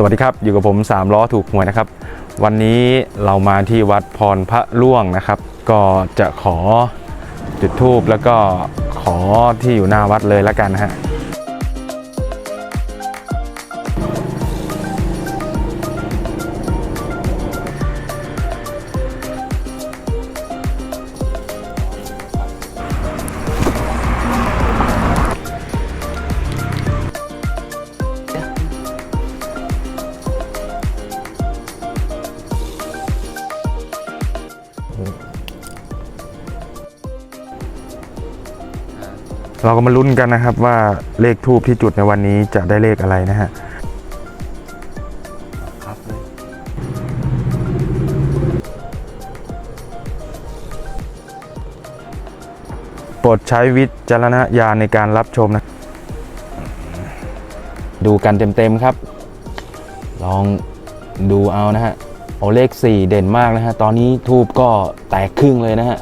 สวัสดีครับ อยู่กับผม 3 ล้อถูกหวยนะครับ วันนี้เรามาที่วัดพรพระล่วงนะครับ ก็จะขอจุดธูปแล้วก็ขอที่อยู่หน้าวัดเลยแล้วกันนะฮะ เราก็มาลุ้นกันนะครับว่าเลขทูบที่จุดในวันนี้จะได้เลขอะไรนะฮะโปรดใช้วิจารณญาณในการรับชมนะ ดูกันเต็มๆครับ ลองดูเอานะฮะโอเลข 4 เด่นมากนะฮะ ตอนนี้ทูบก็แตกครึ่งเลยนะฮะ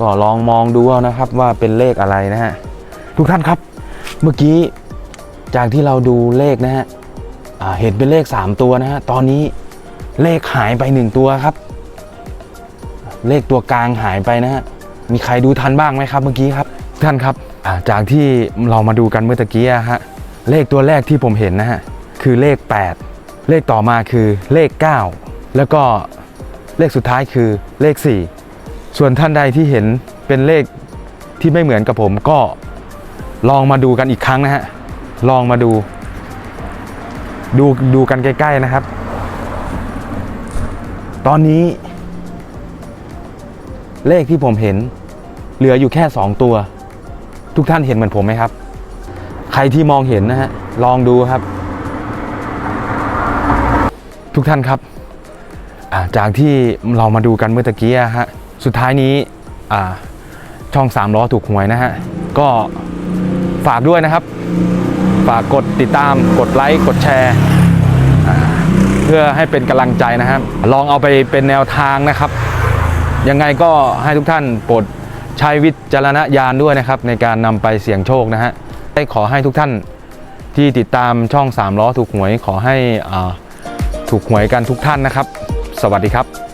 ก็ลองมองดูเอานะครับว่าเป็นเลขอะไรนะฮะทุกท่านครับ เมื่อกี้จากที่เราดูเลขนะฮะเห็นเป็นเลข 3 ตัวนะฮะตอนนี้เลขหายไป 1 ตัวครับ เลขตัวกลางหายไปนะฮะมีใครดูทันบ้างไหมครับเมื่อกี้ครับท่านครับจากที่เรามาดูกันเมื่อตะกี้ฮะเลขตัวแรกที่ผมเห็นนะฮะคือเลข 8 เลขต่อมาคือเลข 9 แล้วก็เลขสุดท้ายคือเลข 4 ส่วนท่านใดที่เห็นเป็นเลขที่ไม่เหมือนกับผมก็ลองมาดูกันอีกครั้งนะฮะ ลองมาดู ดูดูกันใกล้ๆนะครับ ตอนนี้ เลขที่ผมเห็น เหลืออยู่แค่ 2 ตัว ทุกท่านเห็นเหมือนผมไหมครับ ใครที่มองเห็นนะฮะ ลองดูครับ ทุกท่านครับจากที่เรามาดูกันเมื่อตะกี้อะฮะ สุดท้ายนี้ช่อง3ล้อถูกหวยนะฮะ ก็ฝากด้วยนะครับ ฝากกดติดตามกดไลค์ กดแชร์เพื่อให้เป็นกำลังใจนะครับ ลองเอาไปเป็นแนวทางนะครับ ยังไงก็ให้ทุกท่านโปรดใช้วิจารณญาณด้วยนะครับ ในการนำไปเสี่ยงโชคนะฮะได้ขอให้ทุกท่านที่ติดตามช่อง3ล้อถูกหวยขอให้ถูกหวยกันทุกท่านนะครับ สวัสดีครับ